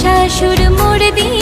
শাশুর মোর দিয়ে